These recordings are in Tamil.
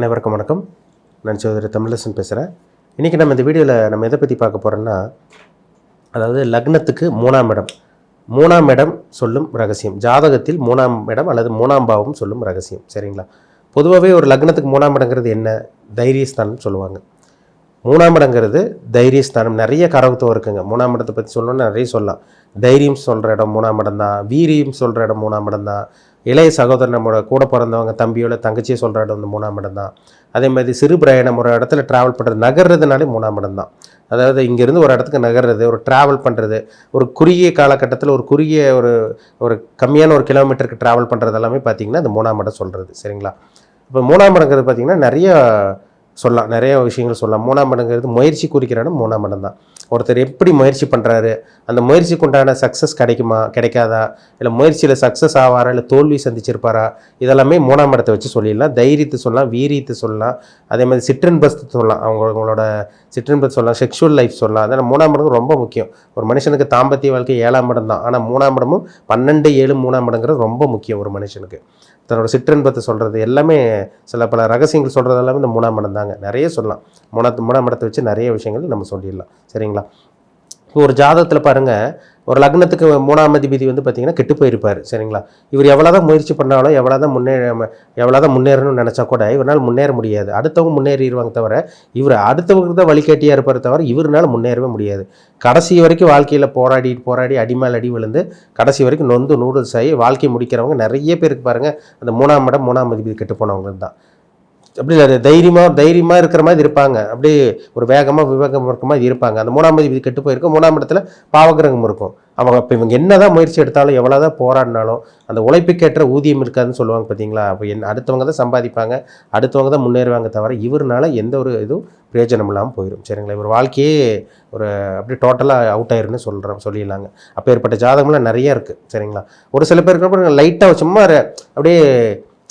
அனைவருக்கும் வணக்கம். நான் சோதரி தமிழரசன் பேசுகிறேன் இன்றைக்கி நம்ம இந்த வீடியோவில் நம்ம எதை பற்றி பார்க்க போகிறோன்னா அதாவது லக்னத்துக்கு மூணாம் இடம். மூணாம் இடம் சொல்லும் ரகசியம். ஜாதகத்தில் மூணாம் இடம் அல்லது மூணாம் பாவம் சொல்லும் ரகசியம். சரிங்களா? பொதுவாகவே ஒரு லக்னத்துக்கு மூணாம் இடங்கிறது என்ன? தைரியஸ்தானம் சொல்லுவாங்க. மூணாம் இடங்கிறது தைரியஸ்தானம். நிறைய கரகத்துவம் இருக்குங்க. மூணாம் இடத்தை பற்றி சொல்லணும்னா நிறைய சொல்லலாம். தைரியம் சொல்கிற இடம் மூணாம் இடம் தான் வீரியம் சொல்கிற இடம் மூணாம் இடம் தான் இளைய சகோதரன் நம்மளோட கூட பிறந்தவங்க தம்பியோட தங்கச்சியை சொல்கிற இடம் வந்து மூணாம் இடம் தான். அதே மாதிரி சிறு பிரயாணம் ஒரு இடத்துல ட்ராவல் பண்ணுறது நகர்றதுனாலே மூணாம் இடம் தான். அதாவது இங்கேருந்து ஒரு இடத்துக்கு நகர்றது ஒரு ட்ராவல் பண்ணுறது ஒரு குறுகிய காலகட்டத்தில் ஒரு குறுகிய ஒரு ஒரு கம்மியான ஒரு கிலோமீட்டருக்கு ட்ராவல் பண்ணுறது எல்லாமே பார்த்திங்கன்னா அந்த மூணாம் இடம் சொல்கிறது சரிங்களா? இப்போ மூணாம் இடங்கிறது பார்த்திங்கன்னா நிறைய சொல்லலாம் நிறைய விஷயங்கள் சொல்லலாம். மூணாம் இடங்கிறது முயற்சி குறிக்கிற இடம் மூணாம் இடம் தான். ஒருத்தர் எப்படி முயற்சி பண்ணுறாரு அந்த முயற்சிக்கு உண்டான சக்ஸஸ் கிடைக்குமா? கிடைக்காதா? இல்லை முயற்சியில் சக்ஸஸ் ஆவாரா? இல்லை தோல்வி சந்திச்சிருப்பாரா? இதெல்லாமே மூணாம் இடத்தை வச்சு சொல்லிடலாம். தைரியத்தை சொல்லலாம் வீரியத்தை சொல்லலாம். அதே மாதிரி சிற்றன்பஸ்து சொல்லலாம். அவங்க அவங்களோட சிற்றின்பத்தை சொல்லலாம். செக்ஷுவல் லைஃப் சொல்லலாம். அதனால் மூணாம் இடம் ரொம்ப முக்கியம். ஒரு மனுஷனுக்கு தாம்பத்திய வாழ்க்கை ஏழாம் இடம் தான். ஆனால் மூணாம் இடமும் பன்னெண்டு ஏழு மூணாம் இடங்கிறது ரொம்ப முக்கியம் ஒரு மனுஷனுக்கு. தன்னோட சிற்றின்பத்தை சொல்கிறது எல்லாமே சில பல ரகசியங்கள் சொல்கிறது எல்லாமே இந்த மூணாம் இடம் தாங்க. நிறைய சொல்லலாம். மூணாத்து மூணாம் இடத்தை வச்சு நிறைய விஷயங்கள் நம்ம சொல்லிடலாம். சரிங்களா? இப்போ ஒரு ஜாதகத்தில் பாருங்கள் ஒரு லக்னத்துக்கு மூணாம் அதிபதி வந்து பார்த்திங்கன்னா கெட்டு போயிருப்பார் சரிங்களா? இவர் எவ்வளோ தான் முயற்சி பண்ணாலும் எவ்வளோ தான் முன்னே எவ்வளோ தான் முன்னேறணும்னு நினச்சா கூட இவரால் முன்னேற முடியாது. அடுத்தவங்க முன்னேறிடுவாங்க தவிர இவர் அடுத்தவங்க தான் வழிகாட்டியாக இருப்பார் தவிர இவரால் முன்னேறவே முடியாது. கடைசி வரைக்கும் வாழ்க்கையில் போராடி போராடி அடிமேல் அடி விழுந்து கடைசி வரைக்கும் நொந்து நூடுல்ஸ் ஆகி வாழ்க்கை முடிக்கிறவங்க நிறைய பேருக்கு பாருங்கள் அந்த மூணாம் இடம் மூணாம் அதிபதி கெட்டு போனவங்க தான் அப்படி இல்லை தைரியமாக தைரியமாக இருக்கிற மாதிரி இருப்பாங்க. அப்படியே ஒரு வேகமாக விவேகம் இருக்க மாதிரி இருப்பாங்க. அந்த மூணாம் இது கெட்டு போயிருக்கும். மூணாம் இடத்துல பாவகிரகம் இருக்கும் அவங்க இப்போ இவங்க என்னதான் முயற்சி எடுத்தாலும் எவ்வளோதான் போராடினாலும் அந்த உழைப்புக்கேற்ற ஊதியம் இருக்காதுன்னு சொல்லுவாங்க பார்த்தீங்களா அப்போ என் அடுத்தவங்க தான் சம்பாதிப்பாங்க. அடுத்தவங்க தான் முன்னேறுவாங்க தவிர இவர்னால எந்த ஒரு இதுவும் பிரயோஜனம் இல்லாமல் போயிடும் சரிங்களா? இவர் வாழ்க்கையே ஒரு அப்படியே டோட்டலாக அவுட் ஆயிருன்னு சொல்கிறோம் சொல்லிடலாங்க. அப்போ ஏற்பட்ட ஜாதகம்லாம் நிறைய இருக்குது சரிங்களா? ஒரு சில பேருக்கு லைட்டாக சும்மா அப்படியே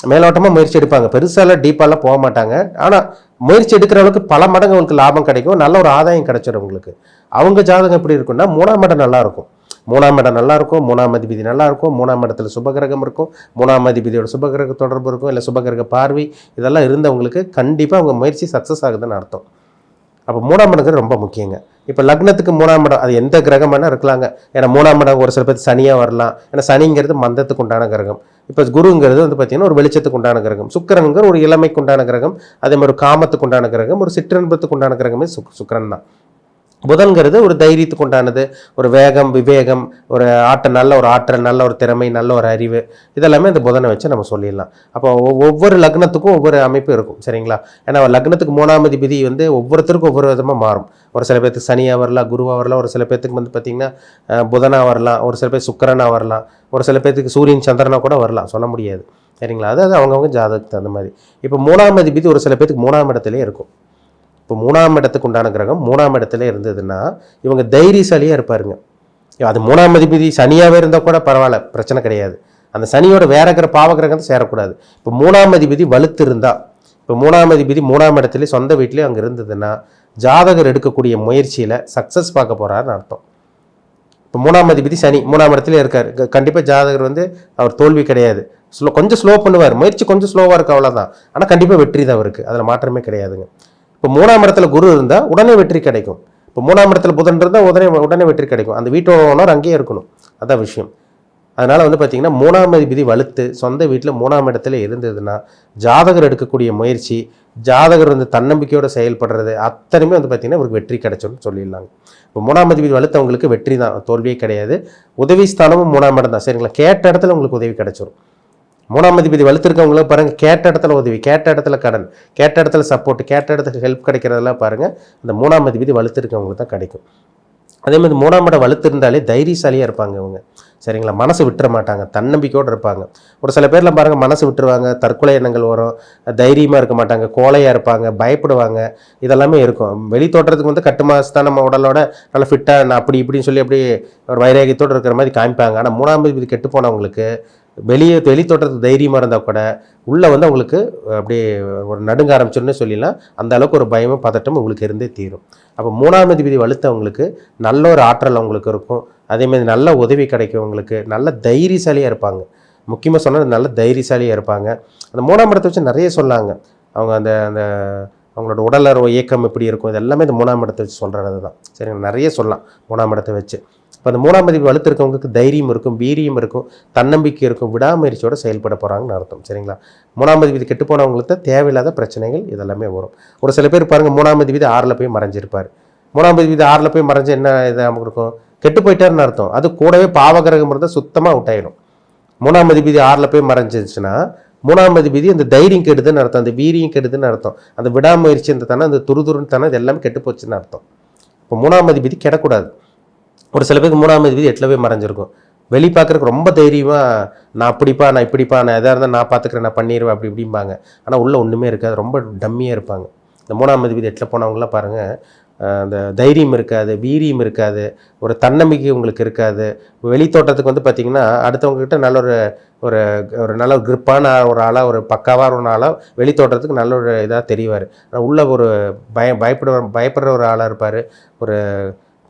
மேலோட்டமாக முயற்சி எடுப்பாங்க. பெருசாலாம் டீப்பாலாம் போக மாட்டாங்க. ஆனால் முயற்சி எடுக்கிற அளவுக்கு பல மடங்கு அவங்களுக்கு லாபம் கிடைக்கும். நல்ல ஒரு ஆதாயம் கிடைச்சிடும் உங்களுக்கு அவங்க ஜாதகம் எப்படி இருக்கும்னா மூணாம் இடம் நல்லாயிருக்கும் மூணாம் இடம் நல்லாயிருக்கும் மூணாம் அதிபதி நல்லாயிருக்கும் மூணாம் இடத்துல சுபகிரகம் இருக்கும். மூணாம் அதிபதியோட சுபகிரக தொடர்பு இருக்கும். இல்லை சுபகிரக பார்வை இதெல்லாம் இருந்தவங்களுக்கு கண்டிப்பாக அவங்க முயற்சி சக்ஸஸ் ஆகுதுன்னு அர்த்தம். அப்போ மூணாம் இடங்கிறது ரொம்ப முக்கியங்க. இப்போ லக்னத்துக்கு மூணாம் இடம் அது எந்த கிரகம் வேணால் இருக்கலாங்க. ஏன்னா மூணாம் இடம் ஒரு சில பேர் சனியாக வரலாம். ஏன்னா சனிங்கிறது மந்தத்துக்கு உண்டான கிரகம். இப்போ குருங்கிறது வந்து பார்த்தீங்கன்னா ஒரு வெளிச்சத்துக்கு உண்டான கிரகம். சுக்கரனுங்கிற ஒரு இளமைக்கு உண்டான கிரகம். அதே மாதிரி ஒரு காமத்துக்கு உண்டான கிரகம். ஒரு சிற்றன்பத்துக்கு உண்டான கிரகமே சுக் சுக்கரன் தான். புதன்கிறது ஒரு தைரியத்துக்கு உண்டானது. ஒரு வேகம் விவேகம் ஒரு ஆட்ட நல்ல ஒரு ஆற்றல் நல்ல ஒரு திறமை நல்ல ஒரு அறிவு. இதெல்லாமே அந்த புதனை வச்சு நம்ம சொல்லிடலாம். அப்போ ஒவ்வொரு லக்னத்துக்கும் ஒவ்வொரு அமைப்பு இருக்கும் சரிங்களா? ஏன்னா லக்னத்துக்கு மூணாம் அதிபதி வந்து ஒவ்வொருத்தருக்கும் ஒவ்வொரு விதமாக மாறும். ஒரு சில பேர்த்துக்கு சனியாக வரலாம் குருவாக வரலாம் ஒரு சில பேர்த்துக்கு வந்து பார்த்திங்கன்னா புதனாக வரலாம் ஒரு சில பேர் சுக்கரனாக வரலாம் ஒரு சில பேர்த்துக்கு சூரியன் சந்திரனா கூட வரலாம் சொல்ல முடியாது சரிங்களா? அதாவது அவங்கவுங்க ஜாதகத்துக்கு தகுந்த மாதிரி. இப்போ மூணாம் அதிபதி ஒரு சில பேர்த்துக்கு மூணாம் இடத்துலேயே இருக்கும். இப்போ மூணாம் இடத்துக்கு உண்டான கிரகம் மூணாம் இடத்துல இருந்ததுன்னா இவங்க தைரியசாலியாக இருப்பாருங்க. அது மூணாம் அதிபதி சனியாகவே இருந்தால் கூட பரவாயில்ல பிரச்சனை கிடையாது. அந்த சனியோட வேற இருக்கிற பாவகிரகத்தை சேரக்கூடாது. இப்போ மூணாம் அதிபதி வலுத்து இருந்தால் இப்போ மூணாம் அதிபதி மூணாம் இடத்துல சொந்த வீட்லேயே அங்கே இருந்ததுன்னா ஜாதகர் எடுக்கக்கூடிய முயற்சியில் சக்ஸஸ் பார்க்க போகிறாருன்னு அர்த்தம். இப்போ மூணாம் அதிபதி சனி மூணாம் இடத்துல இருக்கார். கண்டிப்பாக ஜாதகர் வந்து அவர் தோல்வி கிடையாது. ஸ்லோ கொஞ்சம் ஸ்லோ பண்ணுவார். முயற்சி கொஞ்சம் ஸ்லோவாக இருக்கு அவ்வளோதான் ஆனால் கண்டிப்பாக வெற்றி தான் அவருக்கு. அதில் மாற்றமே கிடையாதுங்க. இப்போ மூணாம் இடத்துல குரு இருந்தால் உடனே வெற்றி கிடைக்கும். இப்போ மூணாம் இடத்துல புதன் இருந்தால் உடனே உடனே வெற்றி கிடைக்கும். அந்த வீட்டோட ஓனர் அங்கேயே இருக்கணும். அதான் விஷயம். அதனால் வந்து பார்த்திங்கன்னா மூணாம் அதிபதி வலுத்து சொந்த வீட்டில் மூணாம் இடத்துல இருந்ததுன்னா ஜாதகர் எடுக்கக்கூடிய முயற்சி ஜாதகர் வந்து தன்னம்பிக்கையோடு செயல்படுறது அத்தனையுமே வந்து பார்த்தீங்கன்னா அவருக்கு வெற்றி கிடைச்சோம்னு சொல்லிடலாங்க. இப்போ மூணாம் அதிபதி வலுத்தவங்களுக்கு வெற்றி தான். தோல்வியே கிடையாது. உதவி ஸ்தானமும் மூணாம் இடம் தான். சரிங்களா? கேட்ட இடத்துல உங்களுக்கு உதவி கிடைச்சிரும். மூணாம் அதிபதி வலுத்திருக்கவங்களும் பாருங்கள் கேட்ட இடத்துல உதவி கேட்ட இடத்துல கடன் கேட்ட இடத்துல சப்போர்ட் கேட்ட இடத்துக்கு ஹெல்ப் கிடைக்கிறதெல்லாம் பாருங்கள் அந்த மூணாம் அதிபதி வலுத்திருக்கவங்களுக்கு தான் கிடைக்கும். அதே மாதிரி மூணாம் இடம் வலுத்திருந்தாலே தைரியசாலியாக இருப்பாங்க இவங்க. சரிங்களா? மனசு விட்டுற மாட்டாங்க தன்னம்பிக்கையோடு இருப்பாங்க. ஒரு சில பேர்லாம் பாருங்கள் மனசு விட்டுருவாங்க தற்கொலை எண்ணங்கள் வரும் தைரியமாக இருக்க மாட்டாங்க கோலையாக இருப்பாங்க பயப்படுவாங்க. இதெல்லாமே இருக்கும். வெளி தோற்றத்துக்கு வந்து கட்டு மாசு தான் நம்ம உடலோட நல்லா ஃபிட்டாக நான் அப்படி இப்படின்னு சொல்லி அப்படியே ஒரு வைராகியத்தோடு இருக்கிற மாதிரி காமிப்பாங்க. ஆனால் மூணாம் தேதி கெட்டு போனவங்களுக்கு வெளியே வெளி தோட்டத்துக்கு தைரியமாக இருந்தால் கூட உள்ளே வந்து அவங்களுக்கு அப்படியே ஒரு நடுங்க ஆரம்பிச்சிருன்னு சொல்லிடலாம். அந்த அளவுக்கு ஒரு பயமும் பதட்டமும் உங்களுக்கு இருந்தே தீரும். அப்போ மூணாம் அதிபதி வலுத்தவங்களுக்கு நல்ல ஒரு ஆற்றல் அவங்களுக்கு இருக்கும். அதேமாதிரி நல்ல உதவி கிடைக்கும் உங்களுக்கு. நல்ல தைரியசாலியாக இருப்பாங்க. முக்கியமாக சொன்னால் நல்ல தைரியசாலியாக இருப்பாங்க. அந்த மூணாம் இடத்தை வச்சு நிறைய சொன்னாங்க அவங்க அந்த அந்த அவங்களோட உடலறவு இயக்கம் எப்படி இருக்கும் இது எல்லாமே இந்த மூணாம் இடத்தை வச்சு சொல்கிறது தான் சரிங்க நிறைய சொல்லலாம் மூணாம் இடத்தை வச்சு. இப்போ அந்த மூணாம் மதிப்பு வலுத்திருக்கவங்களுக்கு தைரியம் இருக்கும் வீரியம் இருக்கும் தன்னம்பிக்கை இருக்கும் விடாமுயற்சியோடு செயல்பட போகிறாங்கன்னு அர்த்தம். சரிங்களா? மூணாம் மதிப்பு கெட்டு போனவங்களுக்கு தான் தேவையில்லாத பிரச்சனைகள் இதெல்லாமே வரும். ஒரு சில பேர் பாருங்கள் மூணாம் மதிப்பு ஆறில் போய் மறைஞ்சிருப்பார். மூணாம் மதிப்பு ஆறில் போய் மறைஞ்சு என்ன இதாக இருக்கும்? கெட்டு போயிட்டாருன்னு அர்த்தம். அது கூடவே பாவகிரகம் இருந்தால் சுத்தமாக அவுட் ஆயிடும். மூணாம் அதிபதி ஆறில் போய் மறைஞ்சிருச்சுன்னா மூணாம் அதிபதி அந்த தைரியம் கெடுதுன்னு அர்த்தம் அந்த வீரியம் கெடுதுன்னு அர்த்தம். அந்த விடாமுயற்சி அந்த தானே அந்த துருதுருன்னு தானே இது எல்லாமே கெட்டு போச்சுன்னு அர்த்தம். இப்போ மூணாம் அதிபதி கெடக்கூடாது. ஒரு சில பேருக்கு மூணாம் அதிபதி எட்டில் போய் மறைஞ்சிருக்கும். வெளி பார்க்குறக்கு ரொம்ப தைரியமாக நான் அப்படிப்பா நான் இப்படிப்பா நான் எதாக இருந்தால் நான் பார்த்துக்கிறேன் நான் பண்ணிடுவேன் அப்படி இப்படிம்பாங்க. ஆனால் உள்ளே ஒன்றுமே இருக்காது. ரொம்ப டம்மியாக இருப்பாங்க. இந்த மூணாம் அதிபதி எட்டில் போனவங்களாம் பாருங்கள் அந்த தைரியம் இருக்காது வீரியம் இருக்காது ஒரு தன்னம்பிக்கை உங்களுக்கு இருக்காது. வெளித்தோட்டத்துக்கு வந்து பார்த்திங்கன்னா அடுத்தவங்கக்கிட்ட நல்ல ஒரு ஒரு ஒரு நல்ல ஒரு கிரிப்பான ஒரு ஆளாக ஒரு பக்காவாக ஒரு ஆளாக வெளித்தோட்டத்துக்கு நல்ல ஒரு இதாக தெரிவார். ஆனால் உள்ள ஒரு பய பயப்பட பயப்படுற ஒரு ஆளாக இருப்பார். ஒரு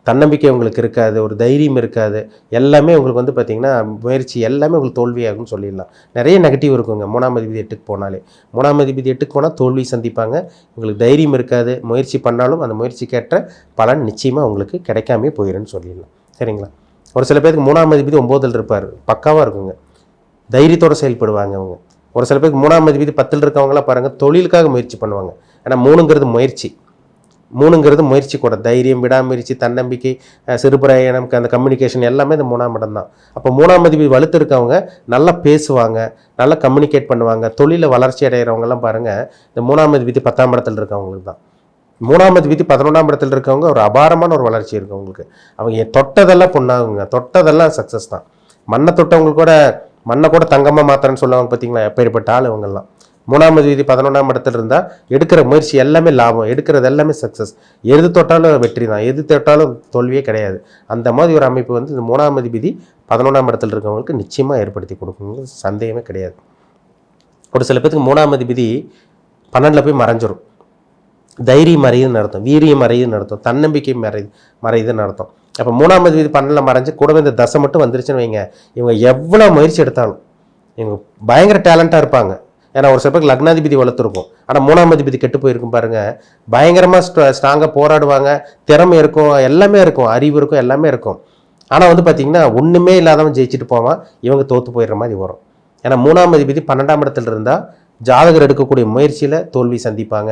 தன்னம்பிக்கை உங்களுக்கு இருக்காது ஒரு தைரியம் இருக்காது. எல்லாமே உங்களுக்கு வந்து பார்த்திங்கன்னா முயற்சி எல்லாமே உங்களுக்கு தோல்வியாகும்னு சொல்லிடலாம். நிறைய நெகட்டிவ் இருக்குங்க. மூணாம் அதிபதி எட்டுக்கு போனாலே. மூணாம் அதிபதி எட்டுக்கு போனால் தோல்வி சந்திப்பாங்க. உங்களுக்கு தைரியம் இருக்காது. முயற்சி பண்ணாலும் அந்த முயற்சிக்கேற்ற பலன் நிச்சயமாக உங்களுக்கு கிடைக்காமே போயிடும்னு சொல்லிடலாம். சரிங்களா? ஒரு சில பேருக்கு மூணாம் அதிபதி ஒம்போதில் இருப்பார். பக்காவாக இருக்குங்க. தைரியத்தோட செயல்படுவாங்க அவங்க. ஒரு சில பேருக்கு மூணாம் அதிபதி பத்தில் இருக்கவங்களாம் பாருங்கள் தொழிலுக்காக முயற்சி பண்ணுவாங்க. ஏன்னா மூணுங்கிறது முயற்சி. மூணுங்கிறது முயற்சி கூட. தைரியம் விடாமுயற்சி தன்னம்பிக்கை சிறுபிரயாணம் சிறுபிராயணம் அந்த கம்யூனிகேஷன் எல்லாமே இந்த மூணாம் இடம் தான். அப்போ மூணாம் அதிபதி வலுத்து இருக்கவங்க நல்லா பேசுவாங்க நல்லா கம்யூனிகேட் பண்ணுவாங்க தொழிலில் வளர்ச்சி அடைகிறவங்கலாம் பாருங்கள் இந்த மூணாம் அதிபதி பத்தாம் இடத்துல இருக்கவங்களுக்கு தான். மூணாம் விதி பதினொன்றாம் இடத்துல இருக்கவங்க ஒரு அபாரமான ஒரு வளர்ச்சி இருக்குது அவங்களுக்கு. அவங்க தொட்டதெல்லாம் பொண்ணாகுங்க தொட்டதெல்லாம் சக்ஸஸ் தான். மண்ணை தொட்டவங்க கூட மண்ணை கூட தங்கமாக மாத்திரன்னு சொல்லுவாங்க பார்த்தீங்களா எப்பேற்பட்ட ஆள் இவங்கெல்லாம். மூணாம் தேதி பதினொன்றாம் இடத்துல இருந்தால் எடுக்கிற முயற்சி எல்லாமே லாபம். எடுக்கிறது எல்லாமே சக்ஸஸ் எது தொட்டாலும் வெற்றி தான். எது தொட்டாலும் தோல்வியே கிடையாது. அந்த மாதிரி ஒரு அமைப்பு வந்து இந்த மூணாம் அதிபதி பதினொன்றாம் இடத்துல இருக்கவங்களுக்கு நிச்சயமாக ஏற்படுத்தி கொடுக்குங்க சந்தேகமே கிடையாது. ஒரு சில பேருக்கு மூணாம் அதிபதி பன்னெண்டில் போய் மறைஞ்சிரும். தைரியம் மறையுதுன்னு அர்த்தம். வீரியம் மறையுதுன்னு அர்த்தம். தன்னம்பிக்கை மறை மறையுதுன்னு அர்த்தம். அப்போ மூணாம் அதிபதி பன்னெண்டில் மறைஞ்சு கூடவே இந்த தசை மட்டும் வந்துருச்சுன்னு வைங்க. இவங்க எவ்வளோ முயற்சி எடுத்தாலும் இவங்க பயங்கர டேலண்ட்டாக இருப்பாங்க. ஏன்னா ஒரு சில பேருக்கு லக்னாதிபதி வளர்த்துருக்கும். ஆனால் மூணாம் அதிபதி கெட்டு போயிருக்கும் பாருங்கள் பயங்கரமாக ஸ்ட்ரா ஸ்ட்ராங்காக போராடுவாங்க. திறமை இருக்கும் எல்லாமே இருக்கும். அறிவு இருக்கும் எல்லாமே இருக்கும். ஆனால் வந்து பார்த்திங்கன்னா ஒன்றுமே இல்லாதவன் ஜெயிச்சுட்டு போவான். இவங்க தோற்று போயிடுற மாதிரி வரும். ஏன்னா மூணாம் அதிபதி பன்னெண்டாம் இடத்துல இருந்தால் ஜாதகர் எடுக்கக்கூடிய முயற்சியில் தோல்வி சந்திப்பாங்க.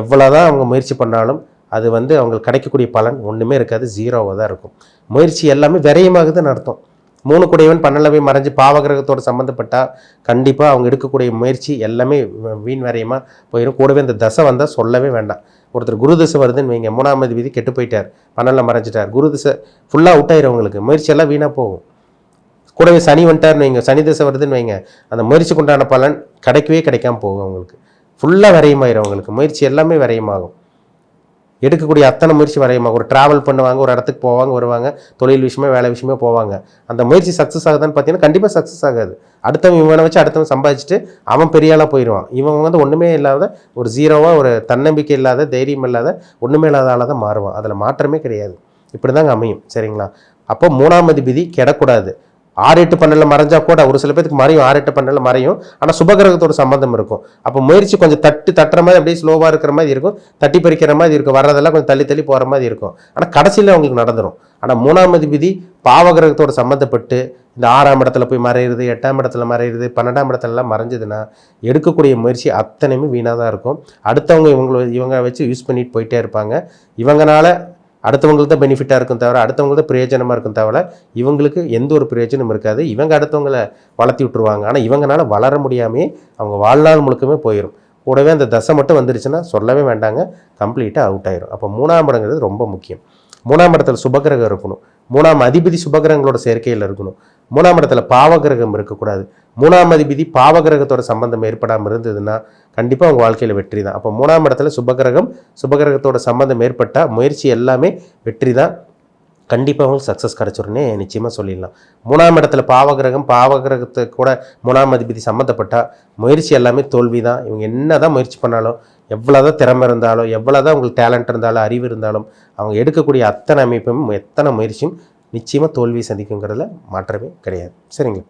எவ்வளோ தான் அவங்க முயற்சி பண்ணாலும் அது வந்து அவங்களுக்கு கிடைக்கக்கூடிய பலன் ஒன்றுமே இருக்காது. ஜீரோவாக தான் இருக்கும். முயற்சி எல்லாமே விரயமாகுதுன்னு அர்த்தம். மூணு குடையவன் பன்னெண்டில் போய் மறைஞ்சு பாவகிரகத்தோடு சம்மந்தப்பட்டால் கண்டிப்பாக அவங்க எடுக்கக்கூடிய முயற்சி எல்லாமே வீண் வரையமாக போயிடும் கூடவே இந்த தசை வந்தால் சொல்லவே வேண்டாம். ஒருத்தர் குரு தசை வருதுன்னு வைங்க மூணாம் விதி கெட்டு போயிட்டார் பன்னெண்டில் மறைஞ்சிட்டார். குரு தசை ஃபுல்லாக அவுட் ஆயிரும் உங்களுக்கு. முயற்சியெல்லாம் வீணாக போகும். கூடவே சனி வந்துட்டார்னு வைங்க சனி தசை வருதுன்னு வைங்க அந்த முயற்சி கொண்டான பலன் கிடைக்கவே கிடைக்காம போகும் அவங்களுக்கு. ஃபுல்லாக விரயமாயிரும் அவங்களுக்கு. முயற்சி எல்லாமே விரையமாகும். எடுக்கக்கூடிய அத்தனை முயற்சி வரையுமா? ஒரு ட்ராவல் பண்ணுவாங்க ஒரு இடத்துக்கு போவாங்க வருவாங்க தொழில் விஷயமா வேலை விஷயமா போவாங்க. அந்த முயற்சி சக்ஸஸ் ஆகுதான்னு பார்த்தீங்கன்னா கண்டிப்பாக சக்ஸஸ் ஆகாது. அடுத்தவன் இவனை வச்சு அடுத்தவன் சம்பாதிச்சுட்டு அவன் பெரிய ஆளாக போயிடுவான். இவன் வந்து ஒன்றுமே இல்லாத ஒரு ஜீரோவாக ஒரு தன்னம்பிக்கை இல்லாத தைரியம் இல்லாத ஒன்றுமே இல்லாத ஆளாக தான் மாறுவான். அதில் மாற்றமே கிடையாது. இப்படி தாங்க அமையும். சரிங்களா? அப்போ மூணாம் அதிபதி கெடக்கூடாது. ஆறு எட்டு பன்னெண்டில் மறைஞ்சா கூட ஒரு சில பேருக்கு மறையும் ஆறு எட்டு பன்னெண்டில் மறையும். ஆனால் சுபகிரகத்தோட சம்பந்தம் இருக்கும். அப்போ முயற்சி கொஞ்சம் தட்டு தட்டுற மாதிரி அப்படியே ஸ்லோவாக இருக்கிற மாதிரி இருக்கும். தட்டி பறிக்கிற மாதிரி இருக்கும். வர்றதெல்லாம் கொஞ்சம் தள்ளி தள்ளி போகிற மாதிரி இருக்கும். ஆனால் கடைசியில் அவங்களுக்கு நடந்துடும் ஆனால் மூணாம் அதிபதி பாவகிரகத்தோடு சம்மந்தப்பட்டு இந்த ஆறாம் இடத்துல போய் மறையிறது எட்டாம் இடத்துல மறையிறது பன்னெண்டாம் இடத்துலலாம் மறைஞ்சதுன்னா எடுக்கக்கூடிய முயற்சி அத்தனையுமே வீணாக தான் இருக்கும். அடுத்தவங்க இவங்களை இவங்க வச்சு யூஸ் பண்ணிட்டு போயிட்டே இருப்பாங்க. இவங்கனால அடுத்தவங்களுக்கு தான் பெனிஃபிட்டாக இருக்கும் தவிர அடுத்தவங்களுக்கு தான் பிரயோஜனமாக இருக்கும் தவிர இவங்களுக்கு எந்த ஒரு பிரயோஜனமும் இருக்காது. இவங்க அடுத்தவங்களை வளர்த்தி விட்டுருவாங்க. ஆனால் இவங்கனால வளர முடியாமே அவங்க வாழ்நாள் முழுக்கமே போயிடும் கூடவே அந்த தசை மட்டும் வந்துருச்சுன்னா சொல்லவே வேண்டாங்க. கம்ப்ளீட்டாக அவுட் ஆயிரும். அப்போ மூணாம் இடங்கிறது ரொம்ப முக்கியம். மூணாம் இடத்துல சுபகிரகம் இருக்கணும். மூணாம் அதிபதி சுபகிரகங்களோட சேர்க்கையில் இருக்கணும். மூணாம் இடத்துல பாவகிரகம் இருக்கக்கூடாது. மூணாம் அதிபதி பாவகிரகத்தோட சம்பந்தம் ஏற்படாமல் இருந்ததுன்னா கண்டிப்பாக அவங்க வாழ்க்கையில் வெற்றி தான் அப்போ மூணாம் இடத்துல சுபகிரகம் சுபகிரகத்தோட சம்பந்தம் ஏற்பட்டால் முயற்சி எல்லாமே வெற்றி தான் கண்டிப்பாக அவங்களுக்கு சக்ஸஸ் கிடச்சிருன்னே நிச்சயமாக சொல்லிடலாம். மூணாம் இடத்துல பாவகிரகம் பாவகிரகத்தை கூட மூணாம் அதிபதி சம்மந்தப்பட்டால் முயற்சி எல்லாமே தோல்வி தான் இவங்க என்ன தான் முயற்சி பண்ணாலும் எவ்வளோதான் திறமை இருந்தாலும் எவ்வளோதான் உங்களுக்கு டேலண்ட் இருந்தாலும் அறிவு இருந்தாலும் அவங்க எடுக்கக்கூடிய அத்தனை அமைப்பும் எத்தனை முயற்சியும் நிச்சயமாக தோல்வி சந்திக்குங்கிறதுல மாற்றமே கிடையாது. சரிங்களா?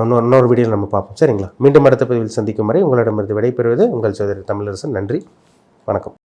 இன்னொரு இன்னொரு வீடியோவில் நம்ம பார்ப்போம். சரிங்களா? மீண்டும் அடுத்த பதிவில் சந்திக்கும் வரை உங்களிடமிருந்து விடைபெறுவது உங்கள் சோதரி தமிழரசன். நன்றி. வணக்கம்.